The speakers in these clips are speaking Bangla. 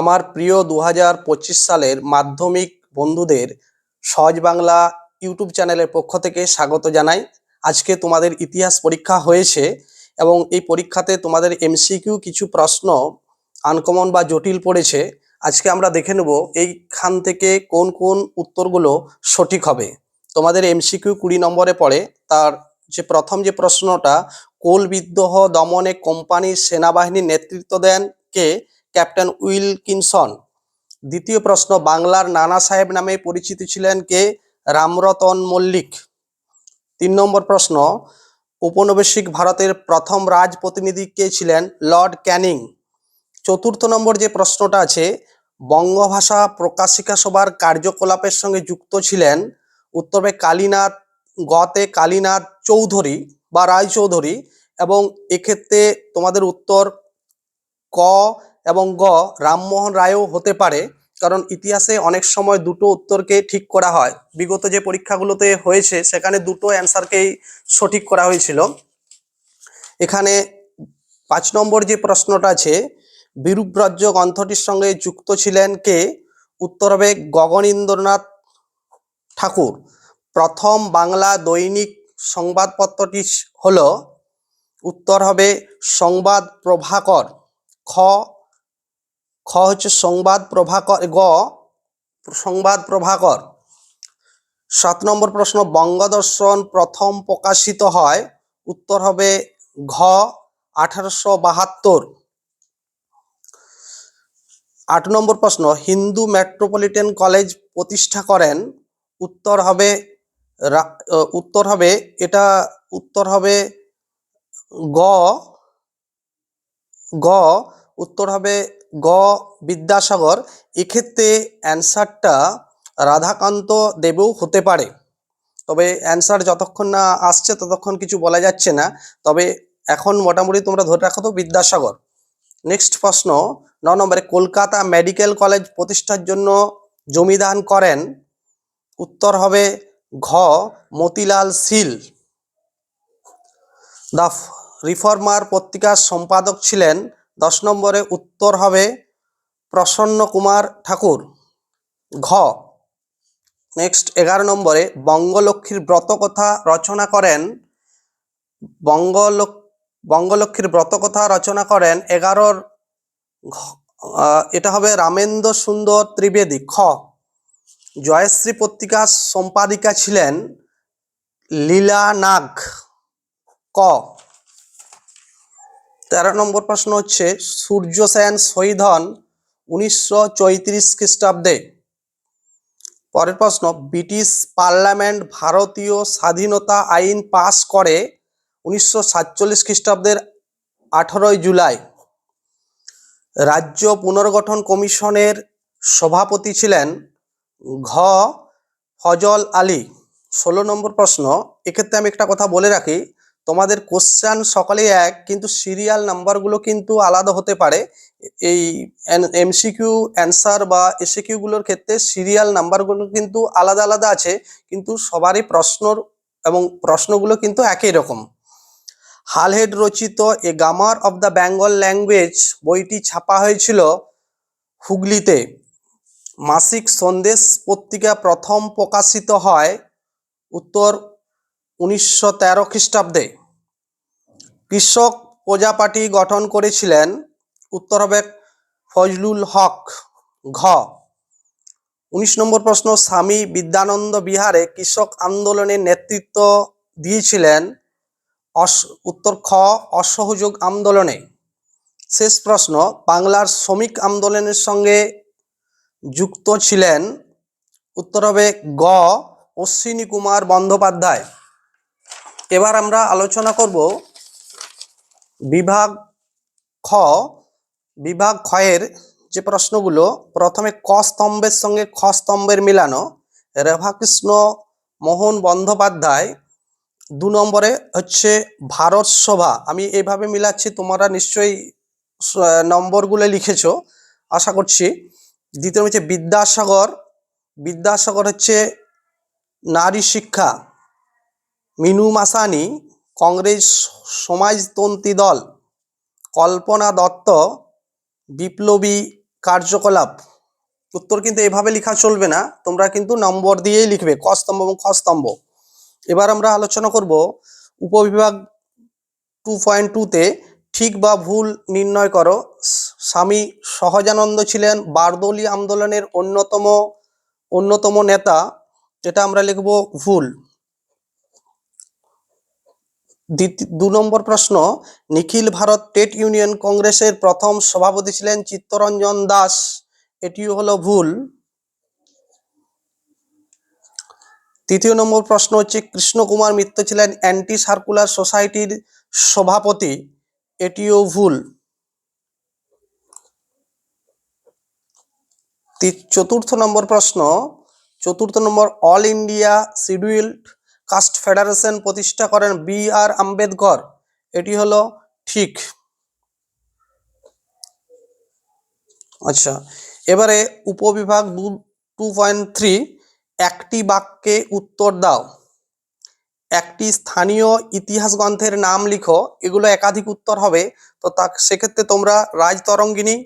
আমার প্রিয় দু হাজার পঁচিশ সালের মাধ্যমিক বন্ধুদের সহজ বাংলা ইউটিউব চ্যানেলের পক্ষ থেকে স্বাগত জানাই। আজকে তোমাদের ইতিহাস পরীক্ষা হয়েছে এবং এই পরীক্ষাতে তোমাদের এমসিকিউ কিছু প্রশ্ন আনকমন বা জটিল পড়েছে। আজকে আমরা দেখে নেব এইখান থেকে কোন কোন উত্তরগুলো সঠিক হবে। তোমাদের এমসিকিউ কুড়ি নম্বরে পড়ে, তার যে প্রথম যে প্রশ্নটা, কোল বিদ্রোহ দমনে কোম্পানির সেনাবাহিনীর নেতৃত্ব দেন কে? Captain Wilkinson. দ্বিতীয় প্রশ্ন, বাংলার নানা সাহেব নামে পরিচিত ছিলেন কে? রামরতন মল্লিক। তিন নম্বর প্রশ্ন উপনিবেশিক ভারতের প্রথম রাজ প্রতিনিধি কে ছিলেন? Lord Canning. চতুর্থ নম্বর যে প্রশ্নটা আছে, বঙ্গভাষা প্রকাশিকা সভার কার্যকলাপের সঙ্গে যুক্ত ছিলেন উত্তরে কালীনাথ, গতে কালীনাথ চৌধুরী বা রায়চৌধুরী এবং এক্ষেত্রে তোমাদের উত্তর ক এবং গ, রামমোহন রায়ও হতে পারে, কারণ ইতিহাসে অনেক সময় দুটো উত্তরকে ঠিক করা হয়। বিগত যে পরীক্ষাগুলোতে হয়েছে, সেখানে দুটো অ্যান্সারকেই সঠিক করা হয়েছিল। এখানে পাঁচ নম্বর যে প্রশ্নটা আছে বিরূপরাজ্য গ্রন্থটির সঙ্গে যুক্ত ছিলেন কে? উত্তর হবে গগনীন্দ্রনাথ ঠাকুর। প্রথম বাংলা দৈনিক সংবাদপত্রটি হল, উত্তর হবে সংবাদ প্রভাকর। খ হচ্ছে সংবাদ প্রভাকর, গ সংবাদ প্রভাকর। সাত নম্বর প্রশ্ন, বঙ্গদর্শন প্রথম প্রকাশিত হয়, উত্তর হবে ঘ আঠারোশো বাহাত্তর। আট নম্বর প্রশ্ন, হিন্দু মেট্রোপলিটন কলেজ প্রতিষ্ঠা করেন, উত্তর হবে উত্তর হবে, এটা উত্তর হবে গ গ, উত্তর হবে গ বিদ্যাসাগর, এক্ষেত্রে অ্যান্সারটা রাধাকান্ত দেবেও হতে পারে। তবে অ্যান্সার যতক্ষণ না আসছে ততক্ষণ কিছু বলা যাচ্ছে না। তবে এখন মোটামুটি তোমরা ধরে রাখো তো বিদ্যাসাগর। নেক্সট প্রশ্ন, ন নম্বরে, কলকাতা মেডিকেল কলেজ প্রতিষ্ঠার জন্য জমিদান করেন। উত্তর হবে ঘ, মতিলাল শীল দ্য রিফর্মার পত্রিকার সম্পাদক ছিলেন দশ নম্বরে উত্তর হবে প্রসন্ন কুমার ঠাকুর। ঘ। নেক্সট, এগারো নম্বরে বঙ্গলক্ষ্মীর ব্রতকথা রচনা করেন। বঙ্গলক্ষ বঙ্গলক্ষ্মীর ব্রতকথা রচনা করেন এগারোর এটা হবে রামেন্দ্র সুন্দর ত্রিবেদী। খ। জয়শ্রী পত্রিকার সম্পাদিকা ছিলেন লীলা নাগ। ক। তেরো নম্বর প্রশ্ন হচ্ছে, সূর্য সেন শহীদ হন উনিশশো চৈত্রিশ খ্রিস্টাব্দে। পরের প্রশ্ন, ব্রিটিশ পার্লামেন্ট ভারতীয় স্বাধীনতা আইন পাশ করে উনিশশো সাতচল্লিশ খ্রিস্টাব্দের আঠারোই জুলাই। রাজ্য পুনর্গঠন কমিশনের সভাপতি ছিলেন ঘ. ফজল আলী। ষোলো নম্বর প্রশ্ন, এক্ষেত্রে আমি একটা কথা বলে রাখি তোমাদের কোশ্চান সকালেই এক, কিন্তু সিরিয়াল নাম্বারগুলো কিন্তু আলাদা হতে পারে। এই এমসিকিউ অ্যান্সার বা এসিকিউগুলোর ক্ষেত্রে সিরিয়াল নাম্বারগুলো কিন্তু আলাদা আলাদা আছে, কিন্তু সবারই প্রশ্নর এবং প্রশ্নগুলো কিন্তু একই রকম। হালহেড রচিত a grammar of the Bengal language বইটি ছাপা হয়েছিল হুগলিতে। মাসিক সন্দেশ পত্রিকা প্রথম প্রকাশিত হয় উত্তর উনিশশো তেরো খ্রিস্টাব্দে কৃষক প্রজাপার্টি গঠন করেছিলেন উত্তর হবে ফজলুল হক ঘ। উনিশ নম্বর প্রশ্ন, স্বামী বিদ্যানন্দ বিহারে কৃষক আন্দোলনের নেতৃত্ব দিয়েছিলেন উত্তর খ, অসহযোগ আন্দোলনে। শেষ প্রশ্ন, বাংলার শ্রমিক আন্দোলনের সঙ্গে যুক্ত ছিলেন উত্তর হবে গ অশ্বিনী কুমার বন্দ্যোপাধ্যায়। এবার আমরা আলোচনা করব বিভাগ খ। বিভাগ ক্ষয়ের যে প্রশ্নগুলো, প্রথমে ক স্তম্ভের সঙ্গে খ স্তম্ভের মিলানো। রেভাকৃষ্ণ মোহন বন্দ্যোপাধ্যায় দু নম্বরে হচ্ছে ভারত সভা। আমি এইভাবে মিলাচ্ছি, তোমরা নিশ্চয়ই নম্বরগুলো লিখেছো, আশা করছি। দ্বিতীয় হচ্ছে বিদ্যাসাগর। বিদ্যাসাগর হচ্ছে নারী শিক্ষা। মিনু মাসানি, কংগ্রেস সমাজতন্ত্রী দল, কল্পনা দত্ত, বিপ্লবী কার্যকলাপ। উত্তর কিন্তু এভাবে লেখা চলবে না, তোমরা কিন্তু নম্বর দিয়েই লিখবে, ক স্তম্ভ এবং খ স্তম্ভ। এবার আমরা আলোচনা করব উপবিভাগ টু পয়েন্ট টুতে ঠিক বা ভুল নির্ণয় করো। স্বামী সহজানন্দ ছিলেন বারদৌলি আন্দোলনের অন্যতম অন্যতম নেতা এটা আমরা লিখব ভুল। দু নম্বর প্রশ্ন, নিখিল ভারত ট্রেড ইউনিয়ন কংগ্রেসের প্রথম সভাপতি ছিলেন চিত্তরঞ্জন দাস। এটিও হলো ভুল। তৃতীয় নম্বর প্রশ্ন হচ্ছে, কৃষ্ণকুমার মিত্র ছিলেন অ্যান্টি সার্কুলার সোসাইটির সভাপতি। এটিও ভুল। চতুর্থ নম্বর প্রশ্ন, চতুর্থ number all India scheduled caste federation প্রতিষ্ঠা করেন বি আর আম্বেদকর। এটি হলো ঠিক। আচ্ছা এবারে উপবিভাগ টু পয়েন্ট থ্রি একটি বাক্যে উত্তর দাও। একটি স্থানীয় ইতিহাস গ্রন্থের নাম লিখো, এগুলো একাধিক উত্তর হবে, তো তা সেক্ষেত্রে তোমরা রাজতরঙ্গিনী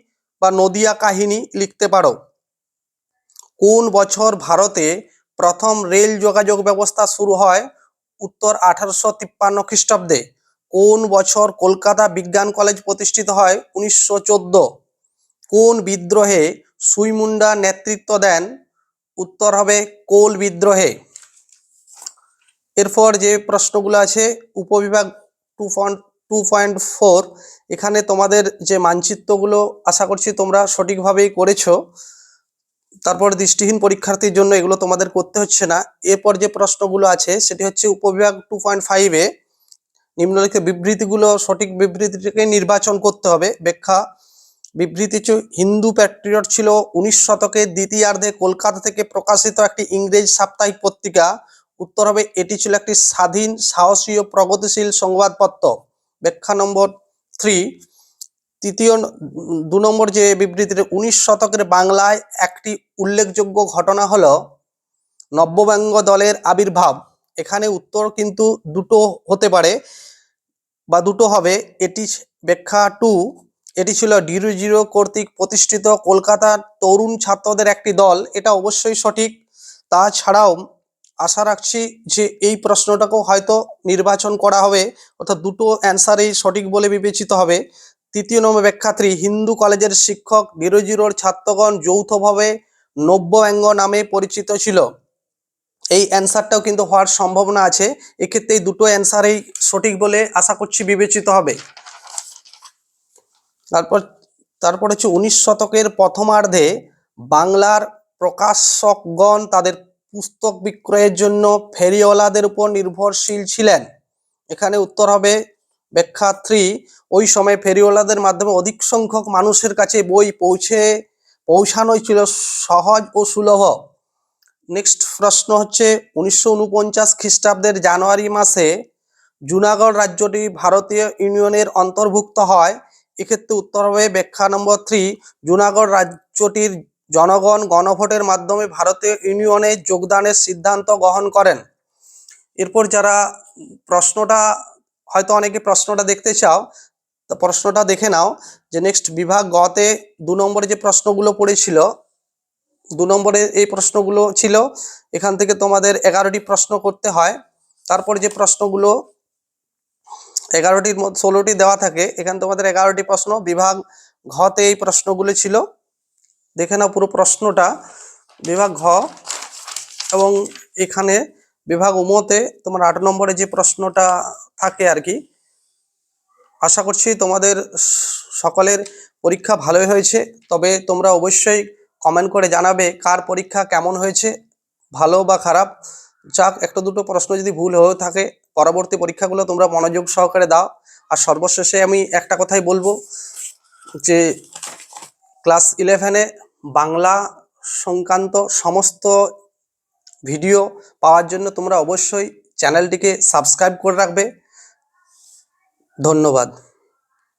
বা নদিয়া কাহিনী লিখতে পারো। কোন বছর ভারতে প্রথম রেল যোগাযোগ ব্যবস্থা শুরু হয় উত্তর আঠারোশো তিপ্পান্ন খ্রিস্টাব্দে। কোন বছর কলকাতা বিজ্ঞান কলেজ প্রতিষ্ঠিত হয়? উনিশশো চোদ্দ। কোন বিদ্রোহে সুইমুন্ডা নেতৃত্ব দেন? উত্তর হবে কোল বিদ্রোহে। এরপর যে প্রশ্নগুলো আছে, উপবিভাগ two point two point four, এখানে তোমাদের যে মানচিত্রগুলো আশা করছি তোমরা সঠিকভাবেই করেছ। তারপর দৃষ্টিহীন পরীক্ষার্থীর জন্য এগুলো তোমাদের করতে হচ্ছে না। এরপর যে প্রশ্নগুলো আছে, সেটি হচ্ছে উপবিভাগ টু পয়েন্ট ফাইভে নিম্নলিখিত বিবৃতিগুলো সঠিক বিবৃতিটিকে নির্বাচন করতে হবে। ব্যাখ্যা, বিবৃতি হিন্দু প্যাট্রিয়ট ছিল উনিশ শতকের দ্বিতীয়ার্ধে কলকাতা থেকে প্রকাশিত একটি ইংরেজ সাপ্তাহিক পত্রিকা। উত্তর হবে, এটি ছিল একটি স্বাধীন, সাহসী ও প্রগতিশীল সংবাদপত্র। ব্যাখ্যা নম্বর থ্রি তৃতীয় দু নম্বর যে বিবৃতিতে উনিশ শতকের বাংলায় একটি উল্লেখযোগ্য ঘটনা হল নব্যব্যঙ্গ দলের আবির্ভাব। এখানে উত্তর কিন্তু দুটো হতে পারে বা দুটো হবে। এটি ব্যাখ্যা টু এটি ছিল ডিরু জিরো কর্তৃক প্রতিষ্ঠিত কলকাতার তরুণ ছাত্রদের একটি দল। এটা অবশ্যই সঠিক। তাছাড়াও আশা রাখছি যে এই প্রশ্নটাকেও হয়তো নির্বাচন করা হবে, অর্থাৎ দুটো অ্যান্সারেই সঠিক বলে বিবেচিত হবে। তৃতীয় নম্বর ব্যাখ্যাত্রী, হিন্দু কলেজের শিক্ষক ডিরোজিরোর ছাত্রগণ যৌথভাবে নব্য নব্যব্যঙ্গ নামে পরিচিত ছিল। এই অ্যান্সারটাও কিন্তু হওয়ার সম্ভাবনা আছে। এক্ষেত্রে এই দুটো অ্যান্সারেই সঠিক বলে আশা করছি বিবেচিত হবে। তারপর তারপর হচ্ছে উনিশ শতকের প্রথমার্ধে বাংলার প্রকাশকগণ তাদের পুস্তক বিক্রয়ের জন্য ফেরিওয়ালাদের উপর নির্ভরশীল ছিলেন। এখানে উত্তর হবে ব্যাখ্যা থ্রি ওই সময় ফেরিওয়ালাদের মাধ্যমে অধিক সংখ্যক মানুষের কাছে বই পৌঁছে, পৌঁছানোই ছিল সহজ ও সুলভ। নেক্সট প্রশ্ন হচ্ছে, উনিশশো উনপঞ্চাশ খ্রিস্টাব্দের জানুয়ারি মাসে জুনাগড় রাজ্যটি ভারতীয় ইউনিয়নের অন্তর্ভুক্ত হয়। এক্ষেত্রে উত্তর হবে ব্যাখ্যা নম্বর থ্রি জুনাগড় রাজ্যটির জনগণ গণভোটের মাধ্যমে ভারতীয় ইউনিয়নে যোগদানের সিদ্ধান্ত গ্রহণ করেন। এরপর যারা প্রশ্নটা হয়তো অনেকে প্রশ্নটা দেখতে চাও, তো প্রশ্নটা দেখে নাও যে নেক্সট বিভাগ গতে দু নম্বরে যে প্রশ্নগুলো পড়েছিল, দু নম্বরে এই প্রশ্নগুলো ছিল, এখান থেকে তোমাদের এগারোটি প্রশ্ন করতে হয়, তারপর যে প্রশ্নগুলো এগারোটির মধ্যে ষোলোটি দেওয়া থাকে, এখানে তোমাদের এগারোটি প্রশ্ন, বিভাগ ঘতে এই প্রশ্নগুলো ছিল। দেখে নাও পুরো প্রশ্নটা, বিভাগ ঘ এবং এখানে বিভাগ উমতে তোমার আট নম্বরে যে প্রশ্নটা থাকে আর কি, আশা করছি তোমাদের সকলের পরীক্ষা ভালোই হয়েছে। তবে তোমরা অবশ্যই কমেন্ট করে জানাবে কার পরীক্ষা কেমন হয়েছে, ভালো বা খারাপ। যাক, একটা দুটো প্রশ্ন যদি ভুল হয়ে থাকে, পরবর্তী পরীক্ষাগুলো তোমরা মনোযোগ সহকারে দাও। আর সর্বশেষে আমি একটা কথাই বলব যে ক্লাস ইলেভেনে বাংলা সংক্রান্ত সমস্ত ভিডিও পাওয়ার জন্য তোমরা অবশ্যই চ্যানেলটিকে সাবস্ক্রাইব করে রাখবে। ধন্যবাদ।